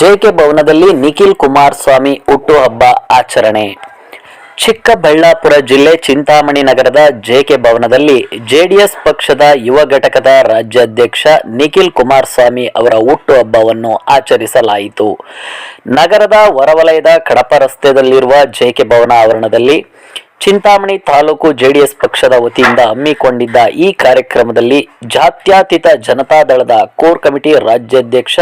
JK ಭವನದಲ್ಲಿ ನಿಖಿಲ್ ಕುಮಾರಸ್ವಾಮಿ ಹುಟ್ಟುಹಬ್ಬ ಆಚರಣೆ. ಚಿಕ್ಕಬಳ್ಳಾಪುರ ಜಿಲ್ಲೆ ಚಿಂತಾಮಣಿ ನಗರದ ಜೆಕೆ ಭವನದಲ್ಲಿ ಜೆಡಿಎಸ್ ಪಕ್ಷದ ಯುವ ಘಟಕದ ರಾಜ್ಯಾಧ್ಯಕ್ಷ ನಿಖಿಲ್ ಕುಮಾರಸ್ವಾಮಿ ಅವರ ಹುಟ್ಟುಹಬ್ಬವನ್ನು ಆಚರಿಸಲಾಯಿತು. ನಗರದ ಹೊರವಲಯದ ಕಡಪ ರಸ್ತೆಯಲ್ಲಿರುವ ಜೆಕೆ ಭವನ ಆವರಣದಲ್ಲಿ ಚಿಂತಾಮಣಿ ತಾಲೂಕು ಜೆಡಿಎಸ್ ಪಕ್ಷದ ವತಿಯಿಂದ ಹಮ್ಮಿಕೊಂಡಿದ್ದ ಈ ಕಾರ್ಯಕ್ರಮದಲ್ಲಿ ಜಾತ್ಯತೀತ ಜನತಾದಳದ ಕೋರ್ ಕಮಿಟಿ ರಾಜ್ಯಾಧ್ಯಕ್ಷ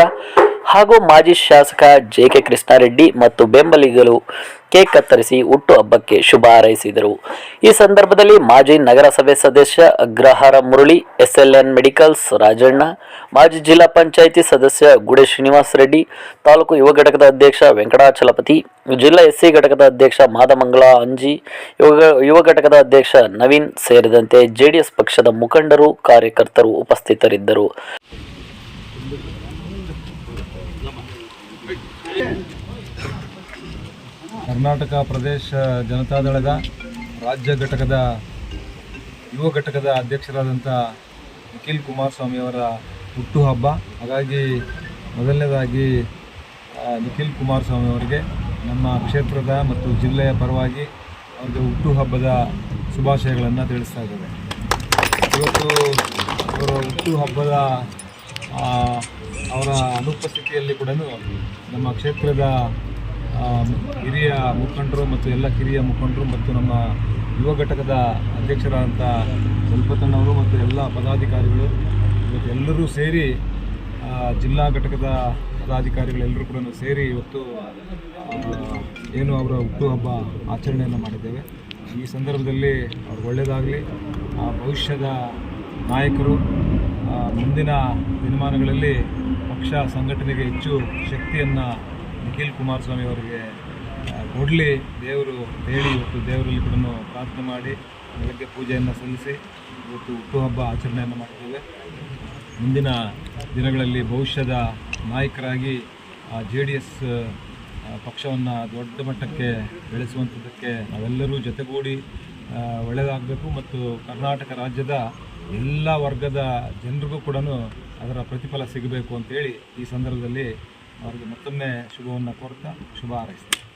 ಹಾಗೂ ಮಾಜಿ ಶಾಸಕ ಜೆ ಕೆ ಕೃಷ್ಣಾರೆಡ್ಡಿ ಮತ್ತು ಬೆಂಬಲಿಗರು ಕೇಕ್ ಕತ್ತರಿಸಿ ಹುಟ್ಟುಹಬ್ಬಕ್ಕೆ ಶುಭ ಹಾರೈಸಿದರು. ಈ ಸಂದರ್ಭದಲ್ಲಿ ಮಾಜಿ ನಗರಸಭೆ ಸದಸ್ಯ ಅಗ್ರಹಾರ ಮುರಳಿ, ಎಸ್ಎಲ್ಎನ್ ಮೆಡಿಕಲ್ಸ್ ರಾಜಣ್ಣ, ಮಾಜಿ ಜಿಲ್ಲಾ ಪಂಚಾಯಿತಿ ಸದಸ್ಯ ಗುಡೆ ಶ್ರೀನಿವಾಸ ರೆಡ್ಡಿ, ತಾಲೂಕು ಯುವ ಘಟಕದ ಅಧ್ಯಕ್ಷ ವೆಂಕಟಾಚಲಪತಿ, ಜಿಲ್ಲಾ ಎಸ್ಸಿ ಘಟಕದ ಅಧ್ಯಕ್ಷ ಮಾದಮಂಗಲ ಅಂಜಿ, ಯುವ ಯುವ ಘಟಕದ ಅಧ್ಯಕ್ಷ ನವೀನ್ ಸೇರಿದಂತೆ ಜೆಡಿಎಸ್ ಪಕ್ಷದ ಮುಖಂಡರು, ಕಾರ್ಯಕರ್ತರು ಉಪಸ್ಥಿತರಿದ್ದರು. ಕರ್ನಾಟಕ ಪ್ರದೇಶ ಜನತಾದಳದ ರಾಜ್ಯ ಘಟಕದ ಯುವ ಘಟಕದ ಅಧ್ಯಕ್ಷರಾದಂಥ ನಿಖಿಲ್ ಕುಮಾರಸ್ವಾಮಿಯವರ ಹುಟ್ಟುಹಬ್ಬ. ಹಾಗಾಗಿ ಮೊದಲನೇದಾಗಿ ನಿಖಿಲ್ ಕುಮಾರಸ್ವಾಮಿ ಅವರಿಗೆ ನಮ್ಮ ಕ್ಷೇತ್ರದ ಮತ್ತು ಜಿಲ್ಲೆಯ ಪರವಾಗಿ ಅವ್ರಿಗೆ ಹುಟ್ಟುಹಬ್ಬದ ಶುಭಾಶಯಗಳನ್ನು ತಿಳಿಸ್ತಾ ಇದ್ದೇವೆ ಇವತ್ತು ಅವರ ಹುಟ್ಟುಹಬ್ಬದ ಅವರ ಅನುಪಸ್ಥಿತಿಯಲ್ಲಿ ಕೂಡ ನಮ್ಮ ಕ್ಷೇತ್ರದ ಆ, ಹಿರಿಯ ಮುಖಂಡರು ಮತ್ತು ಎಲ್ಲ ಕಿರಿಯ ಮುಖಂಡರು ಮತ್ತು ನಮ್ಮ ಯುವ ಘಟಕದ ಅಧ್ಯಕ್ಷರಾದಂಥ ಸ್ವಲ್ಪತಣ್ಣವರು ಮತ್ತು ಎಲ್ಲ ಪದಾಧಿಕಾರಿಗಳು ಇವತ್ತು ಎಲ್ಲರೂ ಸೇರಿ ಆ, ಜಿಲ್ಲಾ ಘಟಕದ ಪದಾಧಿಕಾರಿಗಳೆಲ್ಲರೂ ಕೂಡ ಸೇರಿ ಇವತ್ತು ಆ, ಏನು ಅವರ ಹುಟ್ಟುಹಬ್ಬ ಆಚರಣೆಯನ್ನು ಮಾಡಿದ್ದೇವೆ. ಈ ಸಂದರ್ಭದಲ್ಲಿ ಅವ್ರಿಗೆ ಒಳ್ಳೆಯದಾಗಲಿ ಭವಿಷ್ಯದ ನಾಯಕರು ಆ, ಮುಂದಿನ ದಿನಮಾನಗಳಲ್ಲಿ ಪಕ್ಷ ಸಂಘಟನೆಗೆ ಹೆಚ್ಚು ಶಕ್ತಿಯನ್ನು ನಿಖಿಲ್ ಕುಮಾರಸ್ವಾಮಿ ಅವರಿಗೆ ಕೊಡಲಿ. ದೇವರು ಹೇಳಿ ಇವತ್ತು ದೇವರಲ್ಲಿ ಕೂಡ ಪ್ರಾರ್ಥನೆ ಮಾಡಿ, ಬೆಳಗ್ಗೆ ಪೂಜೆಯನ್ನು ಸಲ್ಲಿಸಿ ಇವತ್ತು ಹುಟ್ಟುಹಬ್ಬ ಆಚರಣೆಯನ್ನು ಮಾಡ್ತೇವೆ. ಮುಂದಿನ ದಿನಗಳಲ್ಲಿ ಭವಿಷ್ಯದ ನಾಯಕರಾಗಿ ಜೆ ಡಿ ಎಸ್ ಪಕ್ಷವನ್ನು ದೊಡ್ಡ ಮಟ್ಟಕ್ಕೆ ಬೆಳೆಸುವಂಥದ್ದಕ್ಕೆ ನಾವೆಲ್ಲರೂ ಜೊತೆಗೂಡಿ ಒಳ್ಳೆಯದಾಗಬೇಕು ಮತ್ತು ಕರ್ನಾಟಕ ರಾಜ್ಯದ ಎಲ್ಲ ವರ್ಗದ ಜನರಿಗೂ ಕೂಡ ಅದರ ಪ್ರತಿಫಲ ಸಿಗಬೇಕು ಅಂತೇಳಿ ಈ ಸಂದರ್ಭದಲ್ಲಿ ಅವರಿಗೆ ಮತ್ತೊಮ್ಮೆ ಶುಭವನ್ನು ಕೋರ್ತಾ ಶುಭ ಹಾರೈಸ್ತೀನಿ.